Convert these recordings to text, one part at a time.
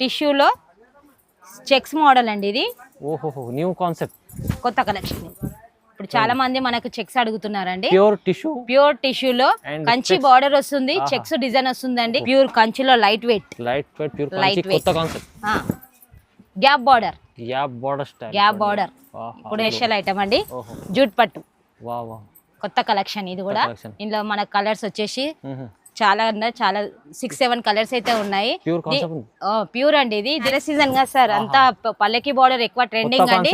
టిష్యూలో checks model అండి ఇది. ఓహోహో న్యూ కాన్సెప్ట్. కొత్త కలెక్షన్. ఇప్పుడు చాలా మంది మనకు చెక్స్ అడుగుతున్నారండి. Pure tissue? ప్యూర్ టిష్యూలో కంచి. బార్డర్ వస్తుంది. చెక్స్ డిజైన్ వస్తుందండి. ప్యూర్ కంచిలో light weight. Light weight pure. కొత్త concept gap border. Gap border style. Gap border. ఇప్పుడు స్పెషల్ ఐటమ్ అండి. ఓహో. జూట్ పట్టు. వా వా కొత్త కలెక్షన్ ఇది కూడా. ఇందులో మన కలర్స్ వచ్చేసి చాలా ఉన్నాయి. చాలా సిక్స్ సెవెన్ కలర్స్ అయితే ఉన్నాయి. ప్యూర్ అండి ఇది. దిర సీజన్గా సార్. అంతా పల్లకి బార్డర్ ఎక్కువ ట్రెండింగ్ అండి.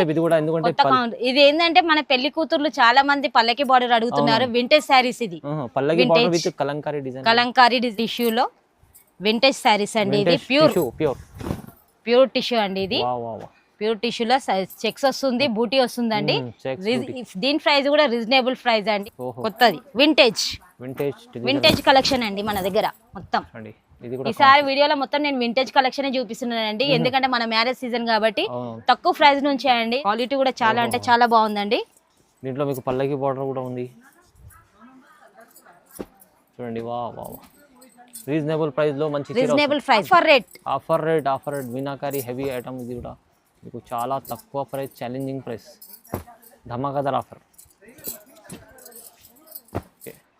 ఇది ఏంటంటే మన పెళ్ళి కూతుర్లు చాలా మంది పల్లకి బార్డర్ అడుగుతున్నారు. వింటేజ్ శారీస్ ఇది. కలంకారీ కలంకారీ టిష్యూలో వింటేజ్ శారీస్ అండి ఇది. ప్యూర్ ప్యూర్ ప్యూర్ టిష్యూ అండి ఇది. ప్యూర్ టిష్యూలో చెక్స్ వస్తుంది బూటీ వస్తుందండి. Mm, రిజ్- దీని ప్రైస్ కూడా రీజనబుల్ ప్రైస్ అండి. కొత్తది. వింటేజ్ వింటేజ్ కలెక్షన్ అండి మన దగ్గర మొత్తం. ఈసారి వీడియోలో మొత్తం నేను వింటేజ్ కలెక్షన్ చూపిస్తున్నానండి. ఎందుకంటే మన మ్యారేజ్ సీజన్ కాబట్టి. తక్కువ ప్రైస్ నుంచి అండి. క్వాలిటీ కూడా చాలా అంటే చాలా బాగుందండి. దీంట్లో మీకు పల్లకి బార్డర్ కూడా ఉంది. చూడండి వా వా రీజనబుల్ ప్రైస్లో మంచి reasonable price for rate offer rate offer rate meenakari heavy item ఇది కూడా. మీకు చాలా తక్కువ price challenging price ధమాకాదార్ offer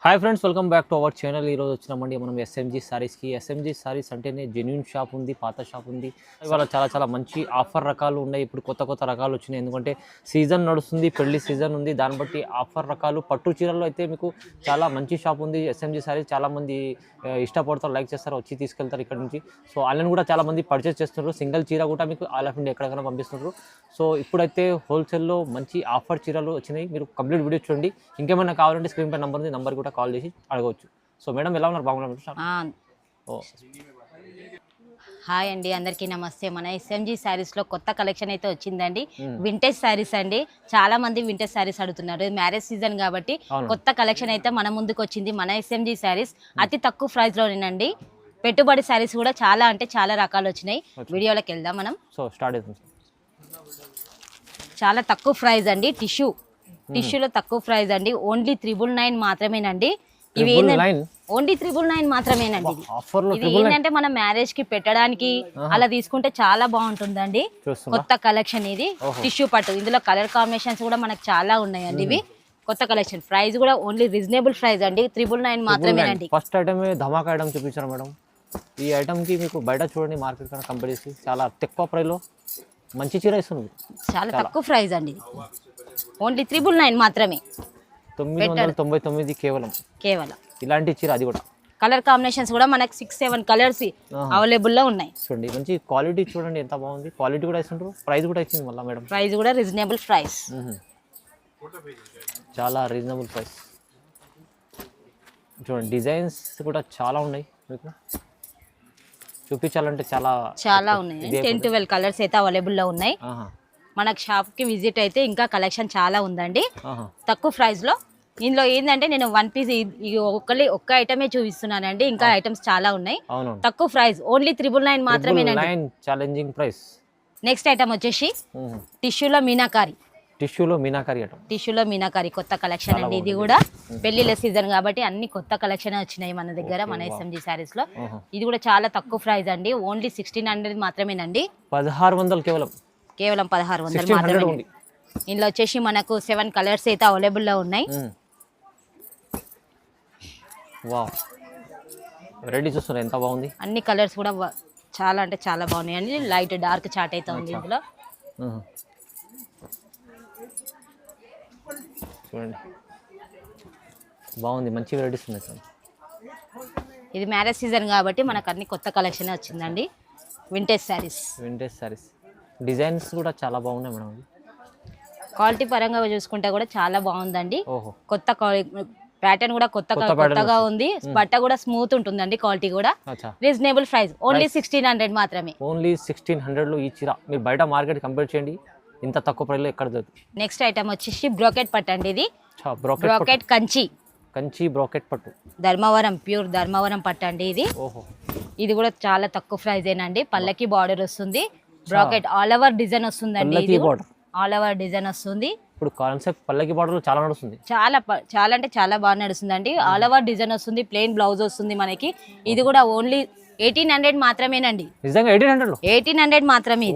hi friends welcome back to our channel ఈరోజు వచ్చినామండి మనం ఎస్ఎంజీ సారీస్కి ఎస్ఎంజీ సారీస్ అంటేనే జెన్యున్ షాప్ ఉంది పాత షాప్ ఉంది. ఇవాళ చాలా చాలా మంచి ఆఫర్ రకాలు ఉన్నాయి. ఇప్పుడు కొత్త కొత్త రకాలు వచ్చినాయి. ఎందుకంటే సీజన్ నడుస్తుంది పెళ్ళి సీజన్ ఉంది. దాన్ని బట్టి ఆఫర్ రకాలు పట్టు చీరల్లో అయితే మీకు చాలా మంచి షాప్ ఉంది. ఎస్ఎంజీ శారీస్ చాలామంది ఇష్టపడతారు లైక్ చేస్తారు వచ్చి తీసుకెళ్తారు ఇక్కడ నుంచి. సో ఆన్లైన్ కూడా చాలా మంది పర్చేస్ చేస్తున్నారు సింగిల్ చీర కూడా మీకు ఆల్ ఆఫ్ ఇండియా ఎక్కడికైనా పంపిస్తున్నారు సో ఇప్పుడైతే హోల్సేల్లో మంచి ఆఫర్ చీరలు వచ్చినాయి. మీరు కంప్లీట్ వీడియో చూడండి. ఇంకేమైనా కావాలంటే స్క్రీన్ పై నెంబర్ ఉంది. నెంబర్ కూడా కాల్ చేసి అడగవచ్చు. సో మేడం ఎలా ఉన్నారు? బాగున్నారు? ఓ. హాయ్ అండి అందరికీ నమస్తే. మన ఎస్ఎంజీ శారీస్లో కొత్త కలెక్షన్ అయితే వచ్చిందండి. వింటేజ్ శారీస్ అండి. చాలా మంది వింటేజ్ శారీస్ అడుగుతున్నారు. మ్యారేజ్ సీజన్ కాబట్టి. కొత్త కలెక్షన్ అయితే మన ముందుకు వచ్చింది. మన ఎస్ఎంజీ శారీస్ అతి తక్కువ ప్రైస్ లోనేనండి. పెట్టుబడి శారీస్ కూడా చాలా అంటే చాలా రకాలు వచ్చినాయి. వీడియోలోకి వెళ్దాం మనం. సో స్టార్ట్ చాలా తక్కువ ప్రైస్ అండి. టిష్యూ టిష్యూలో తక్కువ ప్రైస్ అండి. ఓన్లీ త్రిబుల్ నైన్ మాత్రమేనండి. ఇవి? ఓన్లీ త్రిబుల్ నైన్ మాత్రమేనండి ఇది. ఏంటంటే మన మ్యారేజ్కి పెట్టడానికి అలా తీసుకుంటే చాలా బాగుంటుందండి. కొత్త కలెక్షన్ ఇది. టిష్యూ పట్టు. ఇందులో కలర్ కాంబినేషన్స్ కూడా మనకు చాలా ఉన్నాయండి ఇవి. కొత్త కలెక్షన్ ప్రైస్ కూడా ఓన్లీ రీజనబుల్ ప్రైస్ అండి. త్రిబుల్ నైన్ మాత్రమేనండి. ఫస్ట్ ఐటమ్ ధమాకా ఐటమ్ చూపించారు మేడం. ఈ ఐటమ్కి మీకు బయట చూడండి మార్కెట్ కన్నా కంపేర్ చేసి చాలా తక్కువ ప్రైస్లో మంచి చీర ఇస్తుంది చాలా తక్కువ ప్రైస్ అండి ఓన్లీ త్రిబుల్ నైన్ మాత్రమే. తొమ్మిది వందల తొంభై తొమ్మిది కేవలం. కేవలం. ఇలాంటి చీర అది కూడా. కలర్ కాంబినేషన్స్ కూడా మనకు సిక్స్ సెవెన్ కలర్స్ అవైలబుల్లో ఉన్నాయి. చూడండి మంచి క్వాలిటీ చూడండి ఎంత బాగుంది. క్వాలిటీ కూడా ఇస్తుంటారు ప్రైస్ కూడా ఇచ్చింది మళ్ళీ మేడం. ప్రైస్ కూడా రీజనబుల్ ప్రైస్. చాలా రీజనబుల్ ప్రైస్ చూడండి డిజైన్స్ కూడా చాలా ఉన్నాయి మీకు. చూపించాలంటే చాలా చాలా ఉన్నాయి. టెన్ ట్వెల్వ్ కలర్స్ అయితే అవైలబుల్లో ఉన్నాయి. మనకు షాప్కి విజిట్ అయితే ఇంకా కలెక్షన్ చాలా ఉందండి. తక్కువ ప్రైస్లో. ఇందులో ఏంటంటే నేను వన్ పీస్ ఒక్కలే ఒక్క ఐటమే చూపిస్తున్నానండి. ఇంకా ఐటమ్స్ చాలా ఉన్నాయి. తక్కువ ప్రైస్. ఓన్లీ త్రిబుల్ నైన్ మాత్రమేనండి. Nine challenging price next item వచ్చేసి టిష్యూలో మీనాకారి. టిష్యూలో మీనాకారి ఐటమ్. టిష్యూలో మీనాకారి కొత్త కలెక్షన్ అండి. ఇది కూడా పెళ్ళిళ్ళ సీజన్ కాబట్టి అన్ని కొత్త కలెక్షన్ వచ్చినాయి మన దగ్గర మన ఎస్ఎంజీ శారీస్లో. ఇది కూడా చాలా తక్కువ ప్రైస్ అండి. ఓన్లీ సిక్స్టీన్ హండ్రెడ్ మాత్రమేనండి. పదహారు వందలు కేవలం. కేవలం పదహారు వందలు మాత్రమే ఉంది ఇందులో వచ్చేసి మనకు సెవెన్ కలర్స్ అయితే అవైలబుల్లో ఉన్నాయి. రెడీ చూస్తున్నారు ఎంత బాగుంది? అన్ని కలర్స్ కూడా చాలా అంటే చాలా బాగున్నాయి. అండి లైట్ డార్క్ చాట్ అయితే ఉంది ఇందులో. చూడండి. బాగుంది మంచి వెరైటీస్ ఉన్నాయి ఇది మ్యారేజ్ సీజన్ కాబట్టి మనకు అన్ని కొత్త కలెక్షన్ వచ్చిందండి. Vintage saris vintage saris designs కూడా చాలా బాగున్నాయి మేడం. క్వాలిటీ పరంగా చూసుకుంటే కూడా చాలా బాగుందండి. కొత్త ప్యాటర్న్ కూడా కొత్త కొత్తగా ఉంది. బట్ట కూడా స్మూత్ ఉంటుందండి క్వాలిటీ కూడా. Reasonable price only sixteen hundred మాత్రమే. ఓన్లీ సిక్స్టీన్ హండ్రెడ్లో ఈ చీర. మీరు బయట మార్కెట్ కంపేర్ చేయండి. ఇంత తక్కువ ప్రైస్లో ఎక్కడ దొరుకుతుంది నెక్స్ట్ ఐటమ్ వచ్చేసి బ్రోకెట్ పట్టు అండి ఇది. బ్రోకెట్ కంచి. కంచి బ్రోకెట్ పట్టు. ధర్మవరం ప్యూర్ ధర్మవరం పట్టు అండి ఇది. ఇది కూడా చాలా తక్కువ ప్రైస్ ఏనండి. పల్లకి బార్డర్ వస్తుంది. బ్రాకెట్ ఆల్ ఓవర్ డిజైన్ వస్తుందండి ఇది. ఆల్ ఓవర్ డిజైన్ వస్తుంది. ఇప్పుడు కాన్సెప్ట్ పల్లకి బార్డర్లో చాలా నడుస్తుంది. చాలా చాలా అంటే చాలా బాగా నడుస్తుందండి. ఆల్ ఓవర్ డిజైన్ వస్తుంది ప్లెయిన్ బ్లౌజ్ వస్తుంది మనకి. ఇది కూడా ఓన్లీ ఎయిటీన్ హండ్రెడ్ మాత్రమేనండి. నిజంగా ఎయిటీన్ హండ్రెడ్లో ఎయిటీన్ హండ్రెడ్ మాత్రమే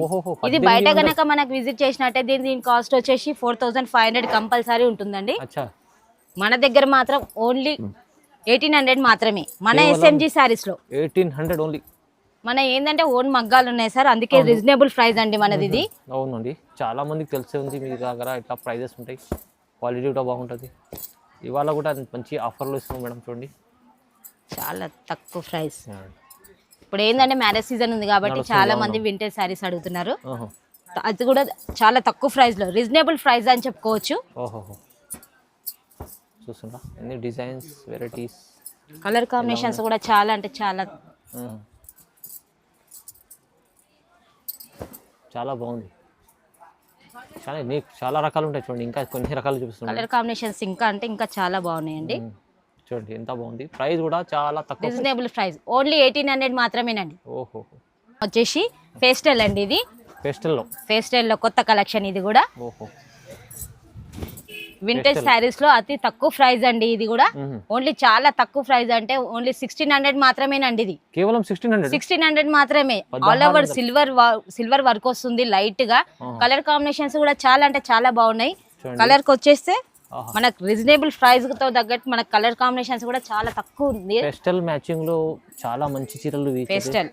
ఇది. బయట. గనక మనకు విజిట్ చేసినట్టే దీని దీని కాస్ట్ వచ్చేసి four thousand five hundred compulsory ఉంటుందండి. మన దగ్గర మాత్రం ఓన్లీ ఎయిటీన్ హండ్రెడ్ మాత్రమే. మన ఎస్ఎంజీ సారీస్లో. ఎయిటీన్ హండ్రెడ్ ఓన్లీ మన ఏంటంటే ఓన్ మగ్గాలు ఉన్నాయి సార్. అందుకే రీజనబుల్ ప్రైస్ అండి మనది ఇది. అవునండి. చాలా మందికి తెలిసే ఉంది మీ దగ్గర ఇట్లా ప్రైజెస్ ఉంటాయి. క్వాలిటీ కూడా బాగుంటుంది. ఇవాళ కూడా మంచి ఆఫర్లు ఇస్తున్నాం మేడం చూడండి. చాలా తక్కువ ప్రైస్ ఇప్పుడు ఏంటంటే మ్యారేజ్ సీజన్ ఉంది కాబట్టి చాలా. మంది వింటేజ్ సారీస్ అడుగుతున్నారు. అది కూడా చాలా తక్కువ ప్రైస్లో. రీజనబుల్ ప్రైస్ అని చెప్పుకోవచ్చు. చూస్తుందా ఎన్ని డిజైన్స్ వెరైటీస్ కలర్ కాంబినేషన్స్ కూడా చాలా అంటే చాలా చాలా బాగుంది. చాలా నీకు చాలా రకాలు ఉంటాయి చూడండి ఇంకా కొన్ని రకాలు చూపిస్తున్నాయి కలర్ కాంబినేషన్స్ ఇంకా అంటే ఇంకా చాలా బాగున్నాయండి. చూడండి ఎంత బాగుంది. ప్రైస్ కూడా చాలా తక్కువ reasonable price only eighteen hundred మాత్రమేనండి. ఓహో. వచ్చేసి ఫేస్టల్ అండి ఇది. పెస్టల్లో ఫేస్టైల్లో కొత్త కలెక్షన్ ఇది కూడా. ఓహో. వింటేజ్ శారీస్లో అతి తక్కువ ప్రైస్ అండి ఇది కూడా. ఓన్లీ చాలా తక్కువ ప్రైస్ అంటే ఓన్లీ సిక్స్టీన్ హండ్రెడ్ మాత్రమేనండి ఇది. కేవలం సిక్స్టీన్ హండ్రెడ్ సిక్స్టీన్ హండ్రెడ్ మాత్రమే. All over. Silver silver work వస్తుంది లైట్గా. కలర్ కాంబినేషన్స్ కూడా చాలా అంటే చాలా బాగున్నాయి. కలర్కి వచ్చేస్తే. మనకు రీజనబుల్ ప్రైస్తో తగ్గట్టు మనకు కలర్ కాంబినేషన్స్ కూడా చాలా తక్కువ ఉంది. పెస్టల్ మ్యాచింగ్లో చాలా మంచి చీరలు పేస్టల్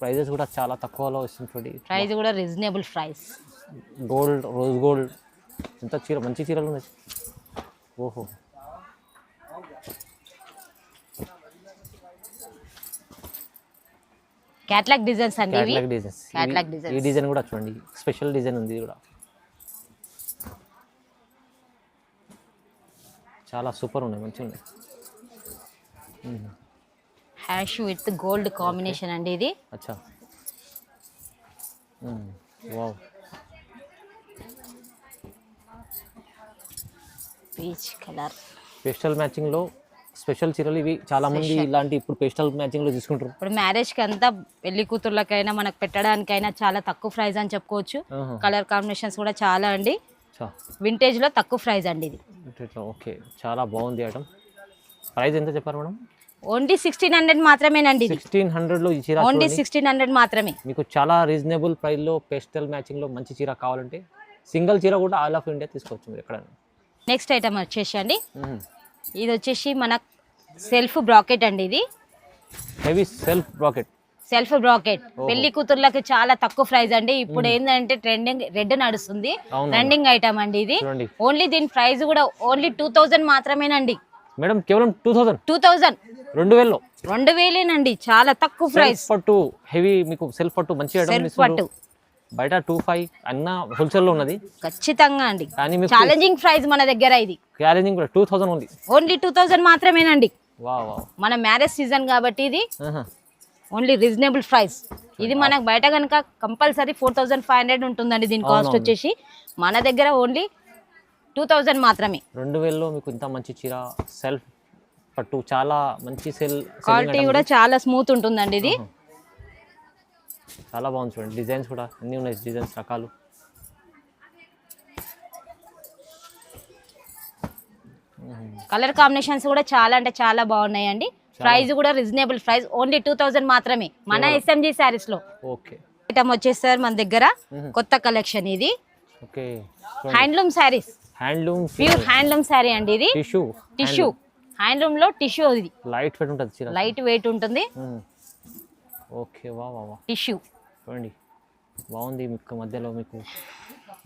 ప్రైజెస్ కూడా చాలా తక్కువలో వస్తుంది ప్రైస్ కూడా reasonable price gold rose gold ఎంత చీర మంచి చీరలు ఉన్నాయి. ఓహో. క్యాట్లాగ్ డిజైన్స్ అండి క్యాట్లాగ్ డిజైన్స్ Catalog ఈ designs. డిజైన్ కూడా చూడండి. స్పెషల్ డిజైన్ ఉంది కూడా. చాలా సూపర్ ఉన్నాయి మంచిగా ఉన్నాయి. హ్యాష్ విత్ గోల్డ్ కాంబినేషన్ అండి ఇది. అచ్చా. Wow peach colour. పేస్టల్ మ్యాచింగ్లో స్పెషల్ చీరలు ఇవి చాలా మంది ఇలాంటి ఇప్పుడు పేస్టల్ మ్యాచింగ్లో తీసుకుంటారు. ఇప్పుడు మ్యారేజ్కి అంతా పెళ్ళి కూతుర్లకైనా మనకు పెట్టడానికైనా చాలా తక్కువ ప్రైస్ అని చెప్పుకోవచ్చు. కలర్ కాంబినేషన్స్ కూడా చాలా అండి. వింటేజ్లో తక్కువ ప్రైస్ అండి ఇది. ఓకే. చాలా బాగుంది ఐటమ్ ప్రైస్ ఎంత చెప్పారు మేడం? ఓన్లీ సిక్స్టీన్ హండ్రెడ్ మాత్రమేనండి సిక్స్టీన్ హండ్రెడ్లో ఈ చీర ఓన్లీ. సిక్స్టీన్ హండ్రెడ్ మాత్రమే. మీకు చాలా రీజనబుల్ ప్రైస్లో పేస్టల్ మ్యాచింగ్లో మంచి చీర కావాలంటే సింగిల్ చీర కూడా ఆల్ ఆఫ్ ఇండియా తీసుకోవచ్చు మీరు ఎక్కడైనా. నెక్స్ట్ ఐటమ్ వచ్చేసి అండి. ఇది వచ్చేసి మన సెల్ఫ్ బ్రాకెట్ అండి ఇది. Heavy self rocket self bracket. పెళ్ళి కూతుర్లకి చాలా తక్కువ ప్రైస్ అండి. ఇప్పుడు ఏంటంటే ట్రెండింగ్ రెడ్ నడుస్తుంది. ట్రెండింగ్ ఐటమ్ అండి ఇది. ఓన్లీ దీని ప్రైస్ కూడా ఓన్లీ టూ థౌజండ్ మాత్రమేనండి. మేడం కేవలం టూ థౌజండ్ టూ థౌజండ్ రెండు వేలలో. రెండు వేలేనండి. చాలా తక్కువ ప్రైస్ పట్టు హెవీ మీకు సెల్ఫ్ పట్టు మంచి సెల్ఫ్ పట్టు. బయట టూ ఫైవ్ అన్న హోల్సేల్లో ఉన్నది. ఖచ్చితంగా అండి. కానీ మీకు ఛాలెంజింగ్ ప్రైస్ మన దగ్గర ఇది. క్యారేజింగ్ కూడా టూ థౌజండ్ ఉంది. ఓన్లీ టూ థౌజండ్ మాత్రమేనండి. మన మ్యారేజ్ సీజన్ కాబట్టి ఇది ఓన్లీ రీజనబుల్ ప్రైస్ ఇది మనకు బయట కనుక compulsory four thousand five hundred ఉంటుందండి దీని కాస్ట్. వచ్చేసి. మన దగ్గర ఓన్లీ టూ థౌజండ్ మాత్రమే. రెండు వేలలో మీకు ఇంత మంచి చీర సెల్ఫ్ పట్టు చాలా మంచి సెల్ క్వాలిటీ కూడా చాలా స్మూత్ ఉంటుందండి ఇది. చాలా బాగుంది చూడండి. డిజైన్స్ కూడా అన్నీ ఉన్నాయి డిజైన్స్ రకాలు. కలర్ కాంబినేషన్స్ కూడా చాలా అంటే చాలా బాగున్నాయండి. ప్రైస్ కూడా reasonable price. Only two thousand మాత్రమే. మన ఎస్ఎంజీ శారీస్లో. ఓకే. ఐటమ్ వచ్చేసారు మన దగ్గర. కొత్త కలెక్షన్ ఇది. Okay. Handloom saris handloom pure handloom sari అండి ఇది. టిష్యూ టిష్యూ హ్యాండ్లూమ్లో టిష్యూ ఇది లైట్ వెయిట్ ఉంటుంది లైట్ వెయిట్ ఉంటుంది. ఓకే. వా వా వా. టిష్యూ చూడండి బాగుంది మీకు మధ్యలో మీకు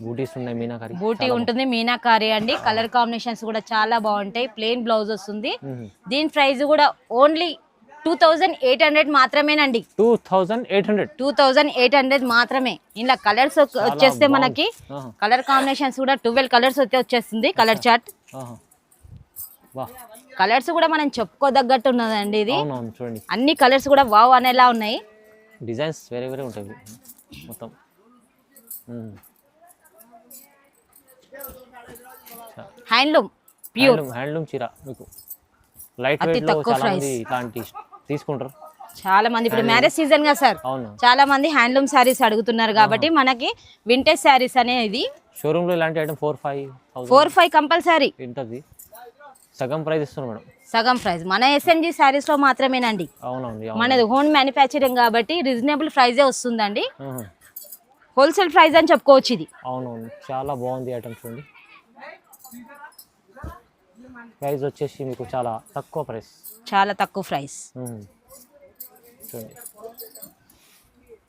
బూటీస్ ఉన్నాయి మీనాకరి. బూటీ ఉంటుంది మీనాకారి అండి. కలర్ కాంబినేషన్స్ కూడా చాలా బాగుంటాయి. ప్లెయిన్ బ్లౌజ్ వస్తుంది. దీని ప్రైస్ కూడా only two thousand eight hundred మాత్రమేనండి. Two thousand eight hundred two thousand eight hundred మాత్రమే. ఇలా కలర్స్ వచ్చేస్తే మనకి కలర్ కాంబినేషన్స్ కూడా ట్వెల్వ్ కలర్స్ అయితే వచ్చేస్తుంది. కలర్ చార్ట్ కలర్స్ కూడా మనం చెప్పుకోదగ్గట్టు ఉన్నదండి ఇది. అన్ని కలర్స్ కూడా వావ్ అనేలా ఉన్నాయి. డిజైన్స్ వేరే వేరే ఉంటాయి. మొత్తం. Handloom pure. హ్యాండ్లూమ్ చీర మీకు. లైట్ వెయిట్లో చాలా మంది ఇట్లాంటి తీసుకుంటారు. చాలా మంది ఇప్పుడు మ్యారేజ్ సీజన్గా సార్. అవును. చాలా మంది హ్యాండ్లూమ్ శారీస్ అడుగుతున్నారు కాబట్టి మనకి వింటేజ్ శారీస్ అనేది షోరూమ్లో ఇలాంటి item four five four five compulsory. ఉంటుంది సగం ప్రైస్ ఇస్తున్నారు మేడం. సగం ప్రైస్. మన ఎస్ఎంజి శారీస్లో మాత్రమేనండి. మనది హోమ్ మ్యానుఫ్యాక్చరింగ్ కాబట్టి రీజనబుల్ ప్రైజే వస్తుందండి. హోల్సేల్ ప్రైస్ అని చెప్పుకోవచ్చు ఇది. అవునవును చాలా బాగుంది ఐటమ్ చూడండి. ప్రైస్ వచ్చేసి మీకు చాలా తక్కువ ప్రైస్ చాలా తక్కువ ప్రైస్. చూడండి.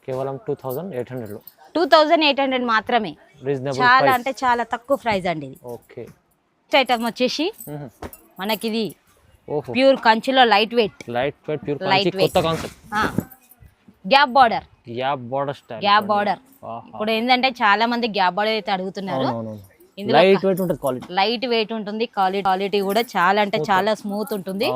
కేవలం టూ థౌజండ్ ఎయిట్ హండ్రెడ్లో టూ థౌజండ్ ఎయిట్ హండ్రెడ్ మాత్రమే. రీజనబుల్ చాలా అంటే చాలా తక్కువ ప్రైస్ అండి ఇది. ఓకే ఐటమ్ వచ్చేసి మ్మ్. మనకి ఇది ఓహో ప్యూర్ కంచిలో light weight. Light weight pure weight. కొత్త concept. Gap border. Gap border style gap border. ఇప్పుడు ఏంటంటే చాలా మంది గ్యాప్ బార్డర్ అయితే అడుగుతున్నారు. లైట్ వెయిట్ ఉంటుంది క్వాలిటీ. లైట్ వెయిట్ ఉంటుంది క్వాలిటీ క్వాలిటీ కూడా చాలా అంటే చాలా స్మూత్ ఉంటుంది.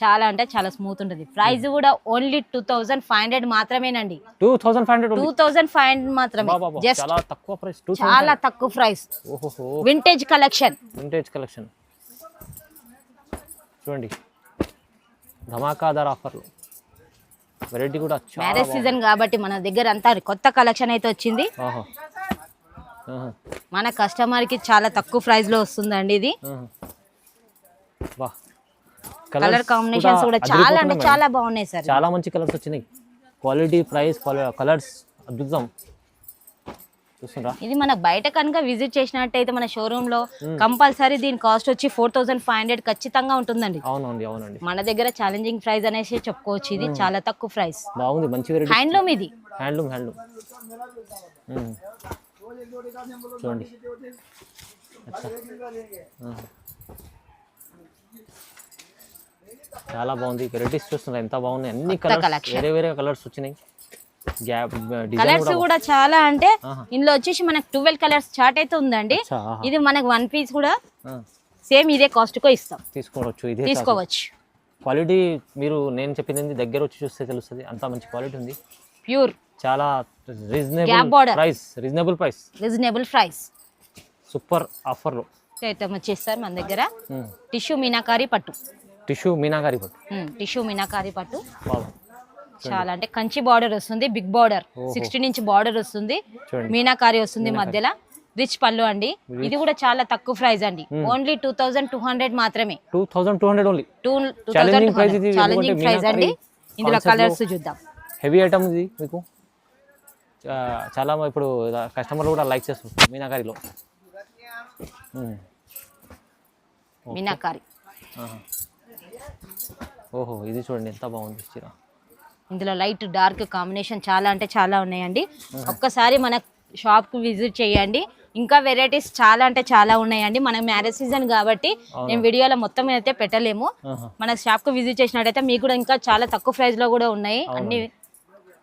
చాలా అంటే చాలా స్మూత్ ఉంటుంది. ప్రైస్ కూడా only two thousand five hundred మాత్రమేనండి. Two thousand five hundred two thousand five hundred మాత్రమే. జస్ట్ చాలా తక్కువ ప్రైస్. చాలా తక్కువ price. Vintage collection vintage collection చూడండి. ధమాకాదార్ ఆఫర్లు. వెరైటీ కూడా మ్యారేజ్ సీజన్ కాబట్టి మన దగ్గర అంతా కొత్త కలెక్షన్ అయితే వచ్చింది. మన కస్టమర్కి చాలా తక్కువ ప్రైస్లో వస్తుందండి ఇది. కలర్ కాంబినేషన్స్ కూడా చాలా అంటే. చాలా బాగున్నాయి సార్. చాలా మంచి కలర్స్ వచ్చినాయి. క్వాలిటీ ప్రైస్ కలర్స్ అద్భుతం. ఇది మన బయట కనుక విజిట్ చేసినట్టయితే మన షోరూమ్లో కంపల్సరీ దీని కాస్ట్ వచ్చి ఫోర్ థౌసండ్ ఫైవ్ హండ్రెడ్ ఖచ్చితంగా ఉంటుందండి. అవునండి అవునండి. మన దగ్గర ఛాలెంజింగ్ ప్రైస్ అనేసి చెప్పుకోవచ్చు. ఇది చాలా తక్కువ ప్రైస్ బాగుంది మంచి హ్యాండ్లూమ్ ఇది. Handloom handloom. చూడండి. చాలా బాగుంది. వెరైటీస్ చూస్తున్నారు? ఎంత బాగున్నాయి. అన్ని కలర్స్. వేరే వేరే కలర్స్ వచ్చినాయి. కలర్స్ కూడా చాలా అంటే. ఇందులో వచ్చేసి మనకు ట్వెల్వ్ కలర్స్ చార్ట్ అయితే ఉందండి. ఇది మనకు వన్ పీస్ కూడా సేమ్ ఇదే కాస్ట్ కో ఇస్తాం. తీసుకోవచ్చు ఇదే తీసుకోవచ్చు. క్వాలిటీ మీరు నేను చెప్పింది దగ్గర వచ్చి చూస్తే తెలుస్తుంది. అంత మంచి క్వాలిటీ ఉంది. ప్యూర్ చాలా reasonable. Price reasonable price reasonable price super ఆఫర్లో ఐటమ్ వచ్చేస్తారు మన దగ్గర. టిష్యూ మీనాకారి పట్టు. టిష్యూ మీనాగారి పట్టు. టిష్యూ మీనాకారి పట్టు. చాలా అంటే కంచి బార్డర్ వస్తుంది big border. Sixteen inch border వస్తుంది మీనాకారి వస్తుంది మధ్యలో. రిచ్ పళ్ళు అండి. ఇది కూడా చాలా తక్కువ ప్రైస్ అండి. Only two thousand two hundred మాత్రమే. Two thousand two hundred only two price ఇది, ఛాలెంజింగ్ ప్రైస్ అండి. ఇందులో కలర్స్ చూద్దాం. హెవీ ఐటమ్ ఇది మీకు. చాలా ఇప్పుడు కస్టమర్లు కూడా లైక్ చేస్తారు మీనాకారిలో. మ్మ్. మీనాకారి. ఓహో ఇది చూడండి ఎంత బాగుంది చీర. ఇందులో లైట్ డార్క్ కాంబినేషన్ చాలా అంటే చాలా ఉన్నాయండి ఒక్కసారి మన షాప్కు విజిట్ చేయండి ఇంకా వెరైటీస్ చాలా అంటే చాలా ఉన్నాయండి మన మ్యారేజ్ సీజన్ కాబట్టి నేను వీడియోలో మొత్తం అయితే పెట్టలేము. మన షాప్కు విజిట్ చేసినట్టయితే మీకు కూడా ఇంకా చాలా తక్కువ ప్రైస్లో కూడా ఉన్నాయి అన్ని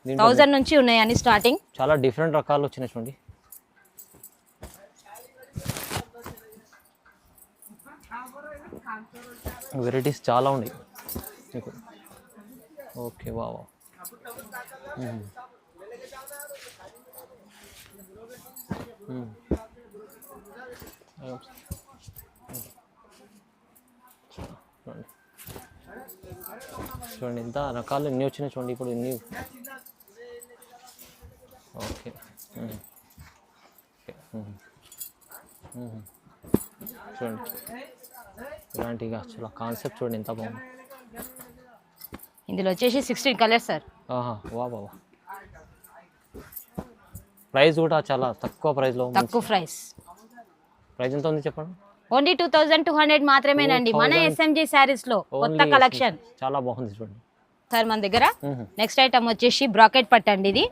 థౌజండ్ నుంచి ఉన్నాయి అన్ని స్టార్టింగ్ చాలా డిఫరెంట్ రకాలు వచ్చినాయి చూడండి వెరైటీస్ చాలా ఉన్నాయి ఓకే వా వా మ్మ్. మ్మ్. అయ్యో. చూడండి చూడండి ఎంత రకాలు ఎన్ని వచ్చినాయి చూడండి ఇప్పుడు ఎన్ని? ఓకే. ఓకే. చూడండి. ఇలాంటి అసలు కాన్సెప్ట్ చూడండి ఎంత బాగుంది. ఇందులో వచ్చేసి సిక్స్టీన్ కలర్స్ సార్ ఆహా వా బాబా ప్రైస్ కూడా చాలా తక్కువ ప్రైస్లో తక్కువ ప్రైస్ ప్రైస్ ఎంత ఉంది చెప్పండి? Only two thousand two hundred మాత్రమేనండి మన 2000 ఎస్ఎంజి శారీస్లో కొత్త కలెక్షన్ చాలా బాగుంది చూడండి. సార్ మన దగ్గర. నెక్స్ట్ ఐటమ్ వచ్చేసి బ్రాకెట్ పట్టు అండి ఇది.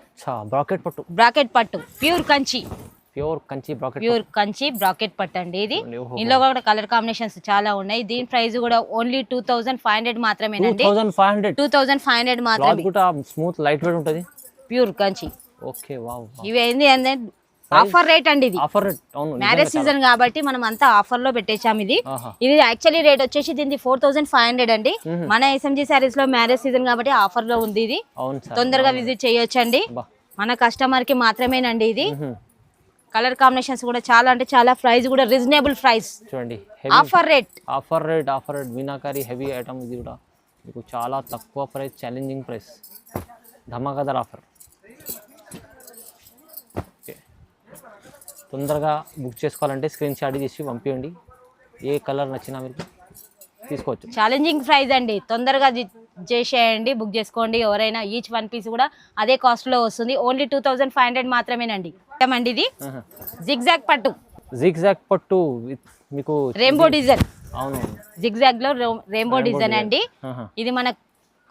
బ్రాకెట్ పట్టు. బ్రాకెట్ పట్టు pure Kanchi. Pure Kanchi bracket pure Kanchi bracket పట్టు అండి ఇది. ఇందులో కూడా కలర్ కాంబినేషన్స్ చాలా ఉన్నాయి. దీని ప్రైస్ కూడా only two thousand five hundred hundred. Two thousand five hundred మాత్రమే. స్మూత్ లైట్ వెయిట్ ఉంటుంది? ప్యూర్ కంచి. ఓకే వావ్ ఇవి ఏంది అంటే ఆఫర్ రేట్ అండి ఇది. ఆఫర్ రేట్ అవును మ్యారేజ్ సీజన్ కాబట్టి మనం అంతా ఆఫర్లో పెట్టేశాం ఇది ఇది యాక్చువల్లీ రేట్ వచ్చేసి దీనికి ఫోర్ థౌసండ్ ఫైవ్ హండ్రెడ్ అండి. మన ఎస్ఎంజీ శారీస్లో మ్యారేజ్ సీజన్ కాబట్టి ఆఫర్లో ఉంది ఇది. తొందరగా విజిట్ చేయొచ్చండి. మన కస్టమర్కి మాత్రమేనండి ఇది. కలర్ కాంబినేషన్స్ కూడా చాలా అంటే చాలా ప్రైస్ కూడా రీజనబుల్ ప్రైస్. చూడండి offer rate offer rate offer rate meenakari heavy item ఇది కూడా. మీకు చాలా తక్కువ ప్రైస్ ఛాలెంజింగ్ ప్రైస్ ధమాకాదర్ ఆఫర్ ఓకే. తొందరగా బుక్ చేసుకోవాలంటే స్క్రీన్ షాట్ చేసి పంపించండి ఏ కలర్ నచ్చినా మీకు తీసుకోవచ్చు. ఛాలెంజింగ్ ప్రైస్ అండి. తొందరగా చేసేయండి బుక్ చేసుకోండి. ఎవరైనా ఈచ్ వన్ పీస్ కూడా అదే కాస్ట్లో వస్తుంది. Only two thousand five hundred మాత్రమేనండి. అండి ఇది. జిగ్జాగ్ పట్టు. జిగ్జాగ్ పట్టు మీకు రెయిన్బో డిజైన్ అవును. జిగ్జాగ్లో రెయిన్బో డిజైన్ అండి. ఇది మన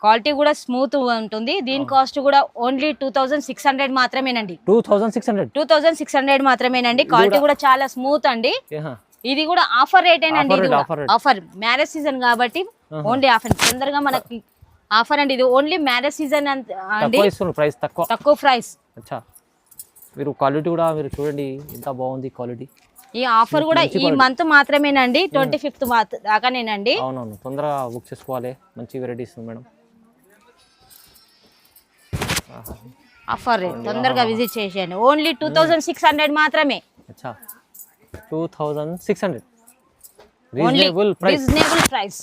క్వాలిటీ కూడా స్మూత్ ఉంటుంది. దీని కాస్ట్ కూడా only two thousand six hundred మాత్రమేనండి. Two thousand six hundred. Two thousand six hundred మాత్రమేనండి. క్వాలిటీ కూడా చాలా స్మూత్ అండి. ఇది కూడా ఆఫర్ రేట్ Offer ఇది. ఆఫర్ మ్యారేజ్ సీజన్ కాబట్టి ఓన్లీ ఆఫర్ తొందరగా మనకి ఆఫర్ అండి. ఇది ఓన్లీ మ్యారేజ్ సీజన్ అండి. ప్రైస్ తక్కువ. తక్కువ ప్రైస్. మీరు క్వాలిటీ కూడా మీరు చూడండి ఎంత బాగుంది క్వాలిటీ ఈ ఆఫర్ కూడా ఈ మంత్ మాత్రమేనండి ట్వంటీ ఫిఫ్త్ దాకానేనండి. అవునవును తొందరగా బుక్ చేసుకోవాలి మంచి వెరైటీస్ మేడం. ఆఫర్ తొందరగా విజిట్ చేసేయండి. Only two thousand six hundred మాత్రమే. అచ్చా two thousand six hundred reasonable price reasonable price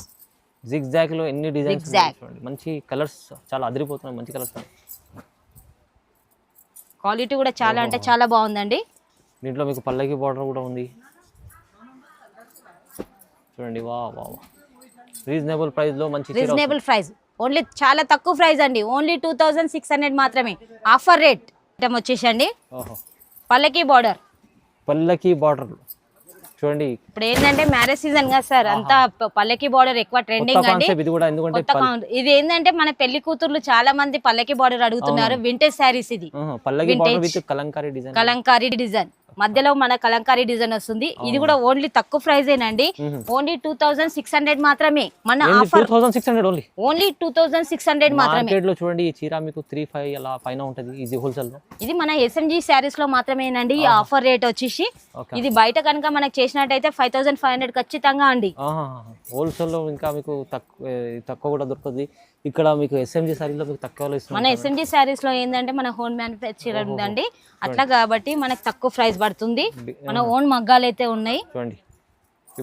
జిగ్లో ఎన్ని డిజైన్స్ మంచి కలర్స్ చాలా అదిరిపోతున్నాయి మంచి కలర్స్ క్వాలిటీ కూడా చాలా అంటే చాలా బాగుందండి. దీంట్లో మీకు పల్లకి బార్డర్ కూడా ఉంది. చూడండి వా వా రీజనబుల్ ప్రైస్లో మంచి చీర రీజనబుల్ ప్రైస్ ఓన్లీ చాలా తక్కువ ప్రైస్ అండి. Only two thousand six hundred మాత్రమే. ఆఫర్ రేట్ ఐటమ్ వచ్చేసండి. పల్లకి బార్డర్. పల్లకి బార్డర్. చూడండి. ఇప్పుడు ఏంటంటే మ్యారేజ్ సీజన్ కదా సార్ అంతా పల్లకి బార్డర్ ఎక్కువ ట్రెండింగ్ అండి. ఇది కూడా ఎందుకంటే కొత్త కౌంట్ ఇది ఏంటంటే మన పెళ్ళి కూతుర్లు చాలా మంది పల్లకి బార్డర్ అడుగుతున్నారు వింటేజ్ శారీస్ ఇది. ఆహా, పల్లకి border Vintage. With kalamkari design kalamkari design మధ్యలో మన కలంకారీ డిజైన్ వస్తుంది. ఇది కూడా ఓన్లీ తక్కువ ప్రైస్ ఏనండి. Only two thousand six hundred మాత్రమే. మన offer thousand six hundred only only two thousand six hundred మాత్రమే. చూడండి ఈ చీర మీకు త్రీ ఫైవ్ అలా పైన ఉంటుంది ఈజీ హోల్సేల్లో. ఇది మన ఎస్ఎంజీ శారీస్లో మాత్రమేనండి ఈ ఆఫర్ రేట్ వచ్చేసి. ఇది బయట కనుక మనకు చేసినట్టయితే ఫైవ్ థౌసండ్ ఫైవ్ హండ్రెడ్ ఖచ్చితంగా అండి. హోల్సేల్లో ఇంకా మీకు తక్కువ తక్కువ కూడా దొరుకుతుంది. ఇక్కడ మీకు ఎస్ఎంజీ సారీలో మీకు తక్కువలో మన ఎస్ఎంజీ శారీస్లో ఏంటంటే మన హోమ్ మ్యానుఫ్యాక్చర్ ఉందండి. అట్లా కాబట్టి మనకు తక్కువ ప్రైస్ పడుతుంది. మన ఓన్ మగ్గాలు అయితే ఉన్నాయి. చూడండి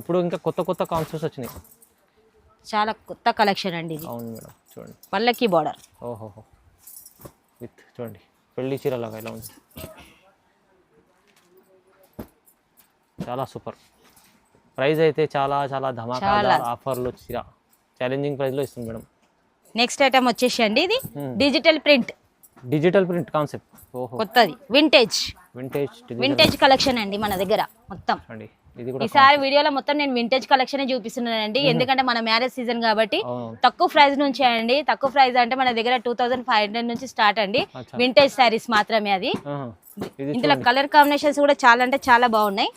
ఇప్పుడు ఇంకా కొత్త కొత్త కాన్సెప్ట్స్ వచ్చినాయి. చాలా కొత్త కలెక్షన్ అండి ఇది. అవును మేడం. చూడండి పల్లకి బార్డర్ ఓహోహో విత్ చూడండి పెళ్ళి చీరలాగా ఇలా ఉంది. చాలా సూపర్ ప్రైస్ అయితే చాలా చాలా ధమాకా ఆఫర్లు చీర. ఛాలెంజింగ్ ప్రైస్లో ఇస్తుంది మేడం. నెక్స్ట్ ఐటమ్ వచ్చేసి అండి ఇది digital print digital print concept కొత్తది. వింటేజ్ వింటేజ్ వింటేజ్ కలెక్షన్ అండి మన దగ్గర మొత్తం. ఈసారి వీడియోలో మొత్తం నేను వింటేజ్ కలెక్షన్ చూపిస్తున్నానండి. ఎందుకంటే మన మ్యారేజ్ సీజన్ కాబట్టి అవును తక్కువ ప్రైస్ నుంచి అండి. తక్కువ ప్రైస్ అంటే మన దగ్గర టూ థౌసండ్ ఫైవ్ హండ్రెడ్ నుంచి స్టార్ట్ అండి. వింటేజ్ శారీస్ మాత్రమే అది. ఇందులో కలర్ కాంబినేషన్స్ కూడా చాలా అంటే చాలా బాగున్నాయి.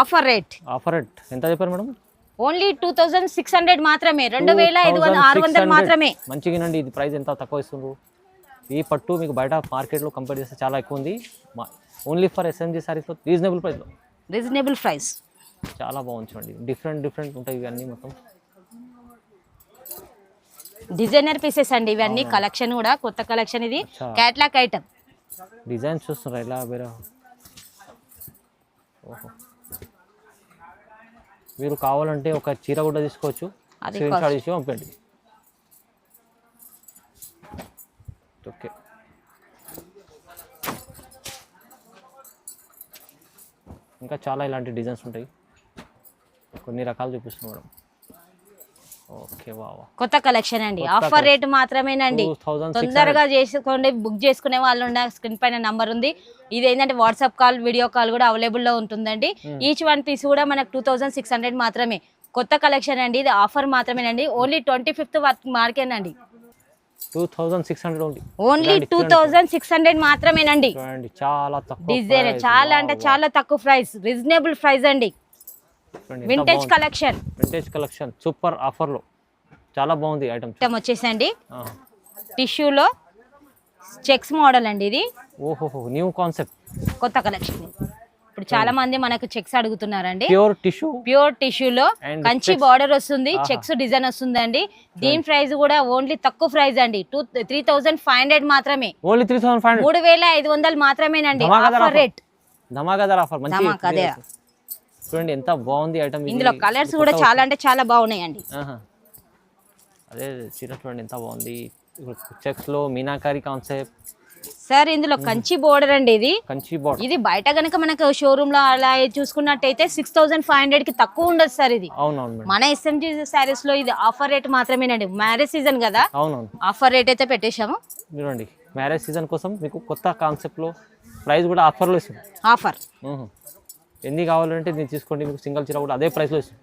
ఆఫర్ రేట్ ఆఫర్ రేట్ ఎంత చెప్పారు madam? Only two thousand six hundred మాత్రమే. రెండు వేల ఐదు వందల ఆరు వందలు మాత్రమే. మంచిగానండి ఇది ప్రైస్ ఎంత తక్కువ ఇస్తుండ్రు? ఈ పట్టు మీకు బయట మార్కెట్లో కంపేర్ చేస్తే చాలా ఎక్కువ ఉంది. ఓన్లీ ఫర్ ఎస్ఎంజీ సారీస్లో రీజనబుల్ ప్రైస్లో రీజనబుల్ ప్రైస్ చాలా బాగుంది చూడండి. డిఫరెంట్ డిఫరెంట్ ఉంటాయి ఇవన్నీ మొత్తం. డిజైనర్ పీసెస్ అండి ఇవన్నీ కలెక్షన్ కూడా కొత్త కలెక్షన్ ఇది. క్యాట్లాక్ ఐటమ్ డిజైన్స్ చూస్తున్నారు? ఎలా వేరే. ఓహో. మీరు కావాలంటే ఒక చీర కూడా తీసుకోవచ్చు. అది స్క్రీన్ షాట్ తీసి పంపండి. ఓకే ఇంకా చాలా ఇలాంటి డిజైన్స్ ఉంటాయి. కొన్ని రకాలు చూపిస్తున్నాం మేడం. కొత్త కలెక్షన్ అండి. ఆఫర్ రేట్ మాత్రమేనండి. థౌజండ్ తొందరగా చేసుకోండి. బుక్ చేసుకునే వాళ్ళు ఉన్న స్క్రీన్ పైన నంబర్ ఉంది. ఇది ఏంటంటే వాట్సాప్ కాల్ వీడియో కాల్ కూడా అవైలబుల్లో ఉంటుందండి. ఈచ్ వన్ పీస్ కూడా మనకు టూ థౌసండ్ సిక్స్ హండ్రెడ్ మాత్రమే. కొత్త కలెక్షన్ అండి. ఇది ఆఫర్ మాత్రమేనండి. Only twenty fifth work మార్కేనండి thousand only two thousand six hundred మాత్రమేనండి. చాలా డిజైన్. చాలా అంటే చాలా తక్కువ ప్రైస్ రీజనబుల్ ప్రైస్ అండి. Vintage. Collection vintage collection super ఆఫర్లో చాలా బాగుంది ఐటమ్ ఐటమ్ వచ్చేసండి. టిష్యూలో చెక్స్ మోడల్ అండి ఇది. ఓహోహో న్యూ కాన్సెప్ట్ కొత్త కలెక్షన్ ఇప్పుడు చాలా మంది మనకు చెక్స్ అడుగుతున్నారండి. ప్యూర్ టిష్యూ ప్యూర్ టిష్యూలో కంచి. బార్డర్ వస్తుంది చెక్స్ డిజైన్ వస్తుందండి. దీని ప్రైస్ కూడా ఓన్లీ తక్కువ ప్రైస్ అండి. Two three thousand five hundred మాత్రమే. ఓన్లీ త్రీ థౌసండ్ మూడు వేల ఐదు వందలు మాత్రమేనండి. ఆఫర్. రేట్ ధమాకాదార్ ఆఫర్. చూడండి ఎంత బాగుంది ఐటమ్ ఇందులో కలర్స్ కూడా చాలా అంటే చాలా బాగున్నాయండి. అదే చీర చూడండి ఎంత బాగుంది. చెక్స్లో మీనాకారి కాన్సెప్ట్ సార్ ఇందులో కంచి బోర్డర్ అండి ఇది. కంచి బార్డర్ ఇది బయట గనక మనకు షోరూమ్లో అలా చూసుకున్నట్టయితే సిక్స్ థౌసండ్ ఫైవ్ హండ్రెడ్కి తక్కువ ఉండదు సార్ ఇది. అవునవును మన ఎస్ఎంజీ శారీస్లో ఇది ఆఫర్ రేట్ మాత్రమేనండి. మ్యారేజ్ సీజన్ కదా. అవునవును. ఆఫర్ రేట్ అయితే పెట్టేశాము. చూడండి మ్యారేజ్ సీజన్ కోసం మీకు కొత్త కాన్సెప్ట్లో ప్రైస్ కూడా ఆఫర్లో ఇస్తుంది ఆఫర్. ఎన్ని కావాలంటే నేను తీసుకోండి మీకు సింగిల్ చీర కూడా అదే ప్రైస్లో ఇస్తుంది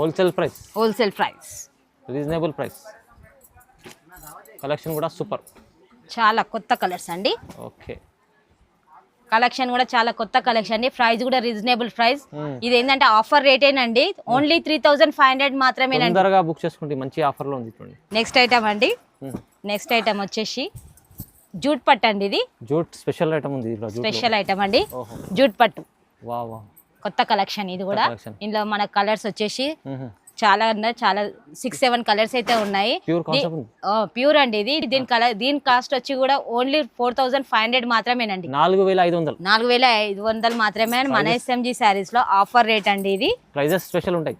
wholesale price wholesale price reasonable price collection కూడా సూపర్ చాలా కొత్త కలర్స్ అండి. ఓకే కలెక్షన్ కూడా చాలా కొత్త కలెక్షన్ అండి. ప్రైస్ కూడా రీజనబుల్ ప్రైస్ మ్మ్. ఇది ఏంటంటే offer రేటేనండి only three thousand five hundred మాత్రమేనండి. తొందరగా బుక్ చేసుకుంటే మంచి ఆఫర్లో ఉంది చూడండి. నెక్స్ట్ ఐటమ్ అండి. నెక్స్ట్ ఐటమ్ వచ్చేసి జూట్ పట్టు అండి ఇది. జూట్ స్పెషల్ ఐటమ్ ఉంది స్పెషల్ ఐటమ్ అండి. జూట్ పట్టు. కొత్త కలెక్షన్ ఇది కూడా. ఇందులో మన కలర్స్ వచ్చేసి చాలా చాలా సిక్స్ సెవెన్ కలర్స్ అయితే ఉన్నాయి. ప్యూర్ అండి ఇది. దీని కలర్ దీని కాస్ట్ వచ్చి కూడా only four thousand five hundred మాత్రమేనండి. నాలుగు వేల ఐదు వందలు. నాలుగు వేల ఐదు వందలు మాత్రమే మన ఎస్ఎంజీ శారీస్లో ఆఫర్ రేట్ అండి ఇది. ప్రైజెస్ స్పెషల్ ఉంటాయి.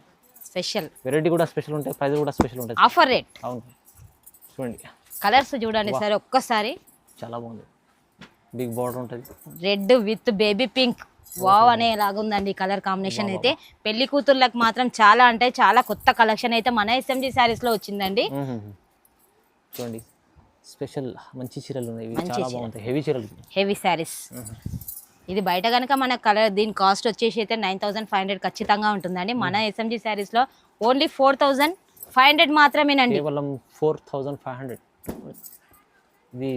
స్పెషల్ వెరైటీ కూడా స్పెషల్ ఉంటాయి ప్రైస్ కూడా స్పెషల్ ఉంటుంది ఆఫర్ రేట్ అవును. చూడండి. కలర్స్ చూడండి సార్ ఒక్కసారి. చాలా బాగుంది. బిగ్ బార్డర్ ఉంటుంది. Red with baby pink wow అనే లాగుందండి కలర్ కాంబినేషన్ అయితే. పెళ్ళి కూతుర్లకు మాత్రం చాలా అంటే చాలా కొత్త కలెక్షన్ అయితే మన ఎస్ఎంజీ శారీస్లో వచ్చిందండి. చూడండి. స్పెషల్ మంచి చీరలు ఉన్నాయి. చాలా. బాగుంటాయి. హెవీ చీరలు. హెవీ శారీస్ ఇది బయట కనుక మన కలర్ దీని కాస్ట్ వచ్చేసి అయితే నైన్ థౌసండ్ ఫైవ్ హండ్రెడ్ ఖచ్చితంగా ఉంటుందండి. మన ఎస్ఎంజీ శారీస్లో only four thousand five hundred మాత్రమేనండి. కేవలం ఫోర్ థౌజండ్ ఫైవ్ హండ్రెడ్. ఇది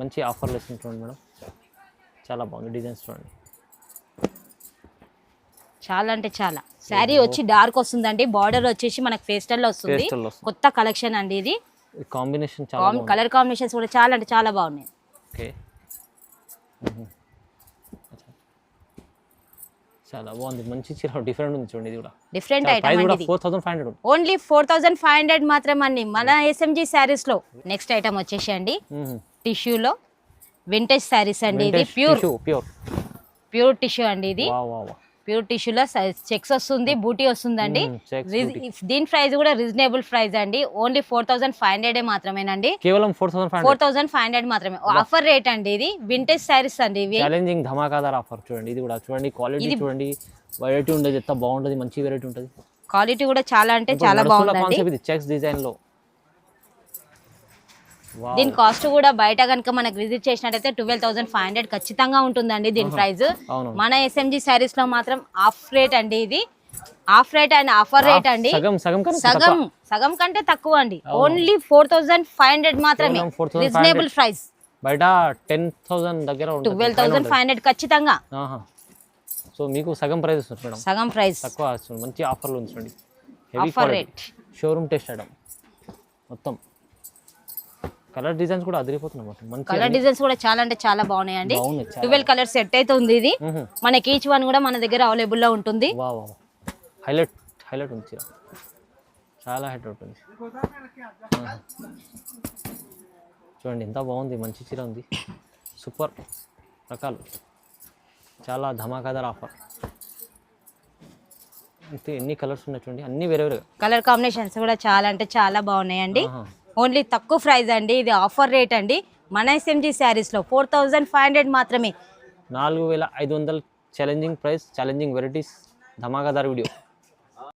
మంచి ఆఫర్లు చూడండి మేడం. చాలా బాగుంది డిజైన్స్ చూడండి. చాలా అంటే చాలా. శారీ వచ్చి డార్క్ వస్తుందండి. బార్డర్ వచ్చేసి మనకు పేస్టల్లో వస్తుంది. కొత్త కలెక్షన్ అండి ఇది. కాంబినేషన్ కలర్ కాంబినేషన్స్ కూడా చాలా అంటే చాలా బాగున్నాయి. చాలా బాగుంది. మంచి చీర డిఫరెంట్ ఉంది చూడండి ఇది కూడా. డిఫరెంట్ ఐటమ్ ఇది. Four thousand five hundred only four thousand five hundred మాత్రమే అండి మన ఎస్ఎంజీ శారీస్లో నెక్స్ట్ ఐటమ్ వచ్చేసి అండి టిష్యూలో వింటేజ్ శారీస్ అండి ఇది. ప్యూర్ ప్యూర్ ప్యూర్ టిష్యూ అండి ఇది. ప్యూర్ టిష్యూలో చెక్స్ వస్తుంది బూటీ వస్తుందండి. దీని ప్రైస్ కూడా రీజనబుల్ ప్రైస్ అండి. Only four thousand five hundred మాత్రమేనండి. కేవలం ఫోర్ థౌసండ్ ఫైవ్ హండ్రెడ్. మాత్రమే. ఆఫర్ రేట్ అండి ఇది. వింటేజ్ శారీస్ అండి ఛాలెంజింగ్ ధమాకాదార్ ఆఫర్ చూడండి. ఇది కూడా చూడండి. క్వాలిటీ చూడండి. వెరైటీ ఉండదు ఎంత బాగుంటుంది మంచి వెరైటీ ఉంటుంది. క్వాలిటీ కూడా చాలా అంటే చాలా ఇది చెక్స్ డిజైన్లో. దీని కాస్ట్ కూడా బయట కనుక మనకు విజిట్ చేసినట్టయితే ట్వెల్వ్ థౌసండ్ ఫైవ్ హండ్రెడ్ ఖచ్చితంగా ఉంటుందండి దీని ప్రైస్. మన ఎస్ఎంజీ శారీస్లో మాత్రం ఆఫ్ రేట్ అండి ఇది. Off rate and offer rate అండి. సగం సగం కంటే తక్కువ. అండి. Only four thousand five hundred మాత్రమే. కేవలం 4,500 రీజనబుల్ ప్రైస్ బయట టెన్ థౌసండ్ దగ్గర ట్వెల్వ్ థౌసండ్ ఫైవ్ హండ్రెడ్ ఖచ్చితంగా. సో మీకు సగం ప్రైస్ వస్తుంది మేడం. సగం ప్రైస్. తక్కువ వస్తుంది. మంచి ఆఫర్లు ఉంచండి ఆఫర్ రేట్ షోరూమ్ టెస్ట్ మొత్తం. కలర్ డిజైన్స్ కూడా అదిరిపోతున్నాయి కలర్ డిజైన్స్ కూడా చాలా అంటే చాలా బాగున్నాయండి. బాగున్నాయి చాలా. ట్వెల్వ్ కలర్ సెట్ అయితే ఉంది ఇది. మనకి ఈచ్ వన్ కూడా మన దగ్గర అవైలబుల్లో ఉంటుంది. హైలైట్ హైలైట్ ఉంది చాలా హైలైట్ ఉంది. చూడండి ఎంత బాగుంది మంచి చీర ఉంది. సూపర్ రకాలు. చాలా ధమాకాదార్ ఆఫర్ ఎన్ని కలర్స్ ఉన్నాయి చూడండి అన్ని వేరే వేరే. కలర్ కాంబినేషన్స్ కూడా చాలా అంటే చాలా బాగున్నాయండి. ఓన్లీ తక్కువ ప్రైస్ అండి. ఇది ఆఫర్ రేట్ అండి. మన ఎస్ఎంజీ శారీస్లో ఫోర్ థౌజండ్ ఫైవ్ హండ్రెడ్ మాత్రమే. నాలుగు వేల ఐదు వందల ఛాలెంజింగ్ ప్రైస్ ఛాలెంజింగ్ వెరైటీస్ ధమాకాదార్ వీడియో